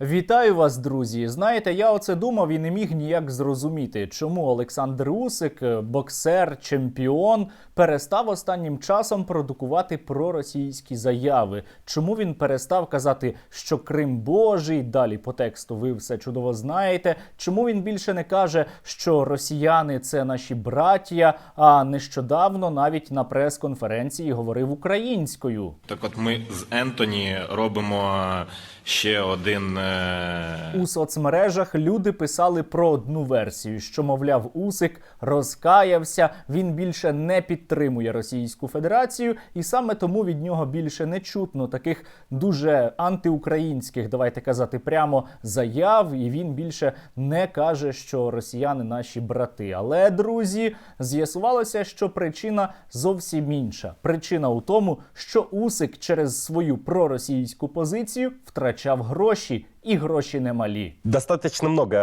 Вітаю вас, друзі! Знаєте, я оце думав і не міг ніяк зрозуміти, чому Олександр Усик, е, боксер, чемпіон, перестав останнім часом продукувати проросійські заяви. Чому він перестав казати, що Крим Божий? Далі по тексту ви все чудово знаєте. Чому він більше не каже, що росіяни це наші браття? А нещодавно навіть на прес-конференції говорив українською. Так от ми з Ентоні робимо ще один. У соцмережах люди писали про одну версію, що мовляв, Усик розкаявся, він більше не підтримує Російську Федерацію, і саме тому від нього більше не чутно таких дуже антиукраїнських, давайте казати прямо заяв. І він більше не каже, що росіяни наші брати. Але друзі, з'ясувалося, що причина зовсім інша. Причина у тому, що Усик через свою проросійську позицію втрачав гроші, і гроші немалі. Достаточно много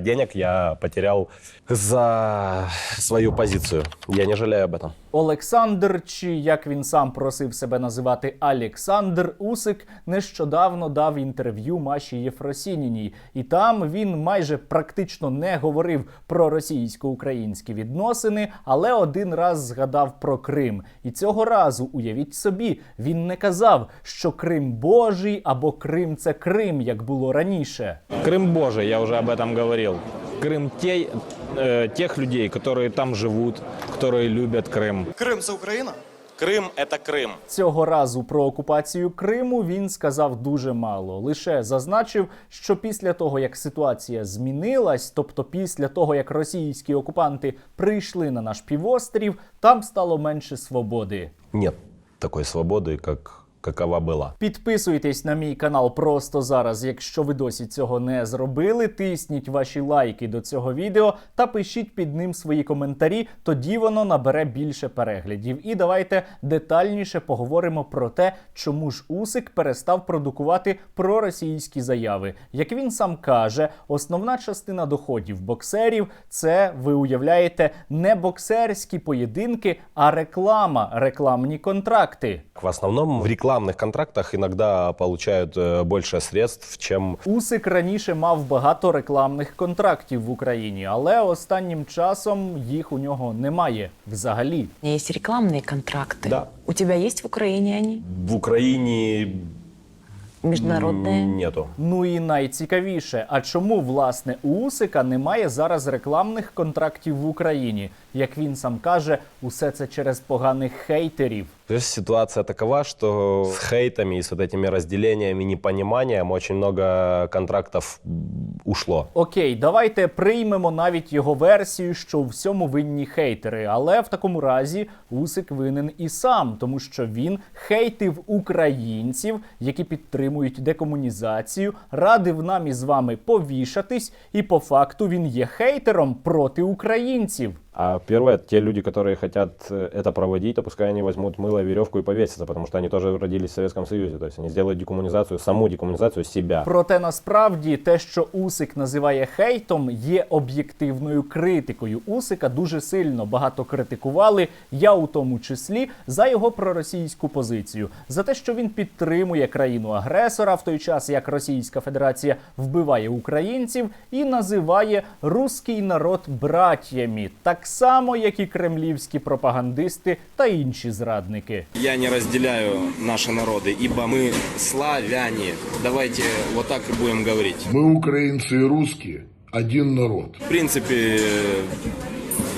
денег я потерял за свою позицию. Я не жалею об этом. Олександр, чи як він сам просив себе називати Александр Усик, нещодавно дав інтерв'ю Маші Єфросініній, і там він майже практично не говорив про російсько-українські відносини, але один раз згадав про Крим. І цього разу, уявіть собі, він не казав, що Крим Божий або Крим це Крим, як було раніше. Крым Божий, я уже об этом говорил. Крым те, э, тех людей, которые там живут, которые любят Крым. Крим це Україна? Крим це Крим. Цього разу про окупацію Криму він сказав дуже мало. Лише зазначив, що після того, як ситуація змінилась, тобто після того, як російські окупанти прийшли на наш півострів, там стало менше свободи. Нет такой свободы, как какова была. Підписуйтесь на мій канал просто зараз, якщо ви досі цього не зробили. Тисніть ваші лайки до цього відео та пишіть під ним свої коментарі. Тоді воно набере більше переглядів. І давайте детальніше поговоримо про те, чому ж Усик перестав продукувати проросійські заяви. Як він сам каже, основна частина доходів боксерів це ви уявляєте не боксерські поєдинки, а реклама, рекламні контракти. В основном в рекламных контрактах иногда получают э, больше средств, чем Усик раніше мав багато рекламних контрактів в Україні, але останнім часом їх у нього немає взагалі. У меня есть рекламные контракты. Да. У тебя есть в Украине они? в Украине Международные? м, нету. Ну і найцікавіше, а чому власне у Усика немає зараз рекламних контрактів в Україні? Як він сам каже, усе це через поганих хейтерів. То есть ситуация такова, что с хейтами и с вот этими разделениями, непониманием очень много контрактов ушло. Окей, давайте приймемо навіть його версію, що у всьому винні хейтери. Але в такому разі Усик винен і сам, тому що він хейтив українців, які підтримують декомунізацію, радив нам із вами повішатись, і по факту він є хейтером проти українців. А первое, те люди, которые хотят э, это проводить, то пускай они возьмут мыло, веревку и повесятся, потому что они тоже родились в Советском Союзе. То есть они сделают декоммунизацию, саму декоммунизацию себя. Проте насправді те, що Усик називає хейтом, є об'єктивною критикою. Усика дуже сильно багато критикували, я у тому числі за його проросійську позицію, за те, що він підтримує країну агресора, в той час як Російська Федерація вбиває українців і називає руський народ брат'ями, так само як і кремлівські пропагандисти та інші зрадники. Я не разделяю наши народы, ибо мы славяне. Давайте вот так и будем говорить. Мы, украинцы и русские, один народ. В принципе, э,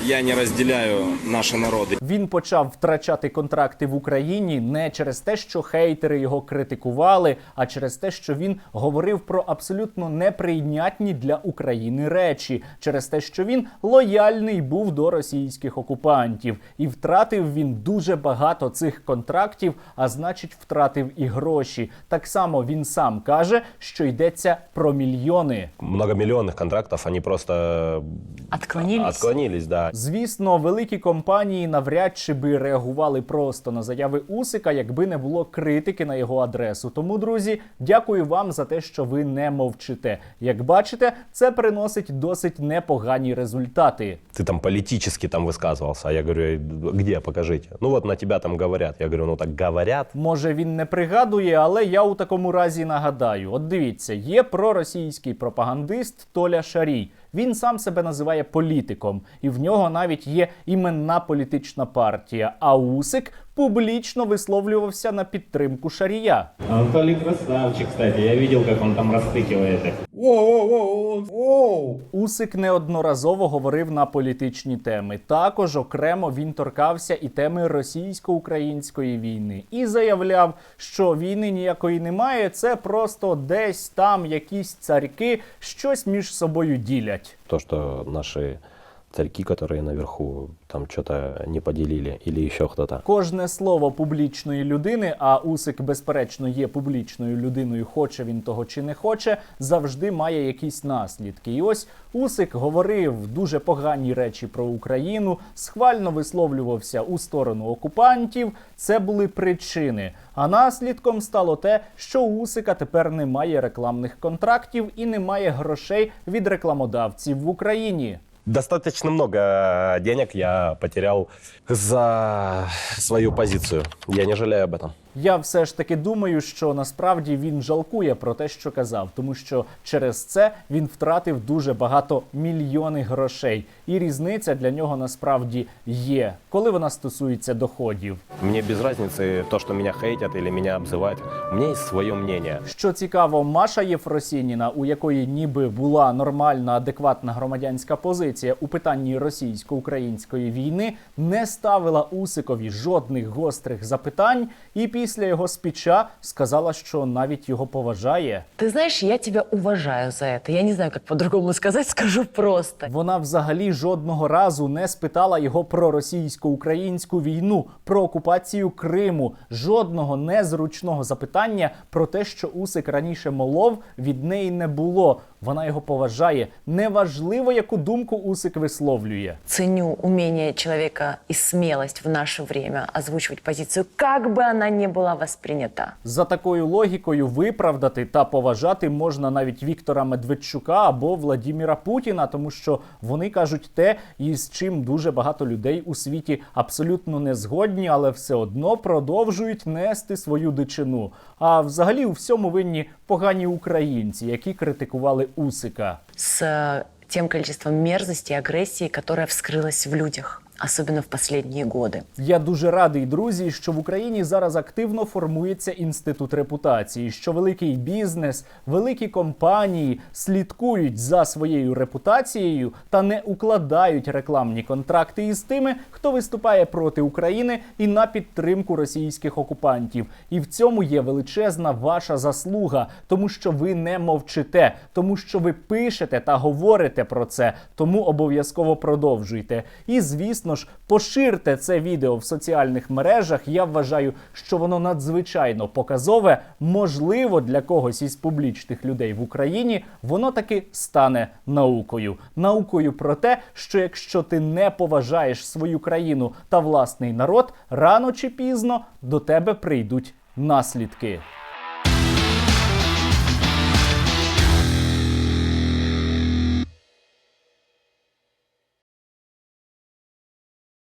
я не разделяю наши народы. Він почав втрачати контракти в Україні не через те, що хейтери його критикували, а через те, що він говорив про абсолютно неприйнятні для України речі, через те, що він лояльний був до російських окупантів, і втратив він дуже багато цих контрактів, а значить, втратив і гроші. Так само він сам каже, що йдеться про мільйони. Многомиллионных контрактов они просто Отклонились? отклонились, да. Звісно, великі компанії навряд чи би реагували просто на заяви Усика, якби не було критики на його адресу. Тому, друзі, дякую вам за те, що ви не мовчите. Як бачите, це приносить досить непогані результати. Ты там политически там высказывался. А я говорю, «Э, где, покажите. Ну вот на тебя там говорят. Я говорю, ну так говорят. Може він не пригадує, але я у такому разі нагадаю: от дивіться, є проросійський пропагандист Толя Шарій. Він сам себе називає політиком, і в нього навіть є іменна політична партія. А Усик публічно висловлювався на підтримку Шарія. Анатолий красавчик, кстати. Я видел, как он там растыкивает. Усик неодноразово говорив на політичні теми. Також окремо він торкався і теми російсько-української війни і заявляв, що війни ніякої немає. Це просто десь там якісь царьки щось між собою ділять. То, что наши царьки, которые наверху, там что-то не поделили, или еще кто-то. Кожне слово публічної людини, а Усик, безперечно, є публічною людиною, хоче він того чи не хоче, завжди має якісь наслідки. І ось Усик говорив дуже погані речі про Україну, схвально висловлювався у сторону окупантів. Це були причини. А наслідком стало те, що у Усика тепер немає рекламних контрактів і немає грошей від рекламодавців в Україні. Достаточно много денег я потерял за свою позицию. Я не жалею об этом. Я все ж таки думаю, що насправді він жалкує про те, що казав, тому що через це він втратив дуже багато мільйони грошей, і різниця для нього насправді є, коли вона стосується доходів. Мне без разницы то, что меня хейтят или меня обзывают. У меня есть свое мнение. Що цікаво, Маша Єфросініна, у якої ніби була нормальна, адекватна громадянська позиція у питанні російсько-української війни, не ставила Усикові жодних гострих запитань, і після його спіча сказала, що навіть його поважає. Ты знаешь, я тебя уважаю за это. Я не знаю, как по-другому сказать, скажу просто. Вона взагалі жодного разу не спитала його про російсько-українську війну, про окупацію Криму. Жодного незручного запитання про те, що Усик раніше молов, від неї не було. Вона його поважає. Неважливо, яку думку Усик висловлює. Ценю умение человека и смелость в наше время озвучивать позицию, как бы она ни была воспринята. За такою логікою виправдати та поважати можна навіть Віктора Медведчука або Владіміра Путіна, тому що вони кажуть те, із чим дуже багато людей у світі абсолютно не згодні, але все одно продовжують нести свою дичину. А взагалі у всьому винні погані українці, які критикували Усика. С э, тем количеством мерзости и агрессии, которая вскрылась в людях, особенно в последние годы. Я дуже радий, друзі, що в Україні зараз активно формується інститут репутації, що великий бізнес, великі компанії слідкують за своєю репутацією та не укладають рекламні контракти із тими, хто виступає проти України і на підтримку російських окупантів. І в цьому є величезна ваша заслуга, тому що ви не мовчите, тому що ви пишете та говорите про це. Тому обов'язково продовжуйте. І звісно ж, поширте це відео в соціальних мережах. Я вважаю, що воно надзвичайно показове. Можливо, для когось із публічних людей в Україні воно таки стане наукою. Наукою про те, що якщо ти не поважаєш свою країну та власний народ, рано чи пізно до тебе прийдуть наслідки.